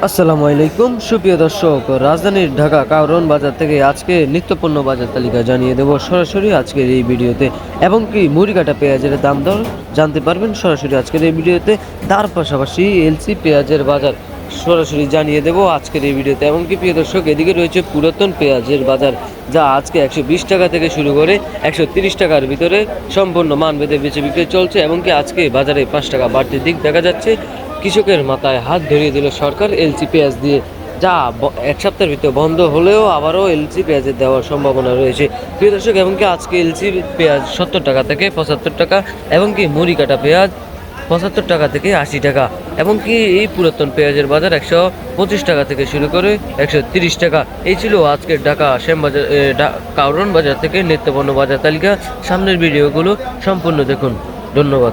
আসসালামু আলাইকুম। সুপ্রিয় দর্শক, রাজধানীর ঢাকা কারণ বাজার থেকে আজকে নিত্যপণ্য বাজার তালিকা জানিয়ে দেব সরাসরি আজকের এই ভিডিওতে। এবং কি মুড়ি কাটা পেঁয়াজের দাম দর জানতে পারবেন সরাসরি আজকের এই ভিডিওতে। তার পাশাপাশি এলসি পেঁয়াজের বাজার সরাসরি জানিয়ে দেব আজকের এই ভিডিওতে। এবং কি, প্রিয় দর্শক, এদিকে রয়েছে পুরাতন পেঁয়াজের বাজার, যা আজকে একশো বিশ টাকা থেকে শুরু করে একশো টাকার ভিতরে সম্পূর্ণ মান বেঁধে বেচে বিক্রি চলছে। এবং কি, আজকে বাজারে পাঁচ টাকা বাড়তির দিক দেখা যাচ্ছে। কৃষকের মাথায় হাত ধরিয়ে দিল সরকার এলসি পেঁয়াজ দিয়ে যা এক সপ্তাহের ভিতরে বন্ধ হলেও আবারও এলসি পেঁয়াজের দেওয়ার সম্ভাবনা রয়েছে। প্রিয় দর্শক এমনকি আজকে এলসি পেঁয়াজ সত্তর টাকা থেকে পঁচাত্তর টাকা এবং কি মুড়ি কাটা পেঁয়াজ পঁচাত্তর টাকা থেকে আশি টাকা এবং কি এই পুরাতন পেঁয়াজের বাজার একশো পঁচিশ টাকা থেকে শুরু করে একশো তিরিশ টাকা। এই ছিল আজকের ঢাকা শ্যামবাজার এ, ডা- কারণ বাজার থেকে নিত্যপণ্য বাজার তালিকা। সামনের ভিডিওগুলো সম্পূর্ণ দেখুন। ধন্যবাদ।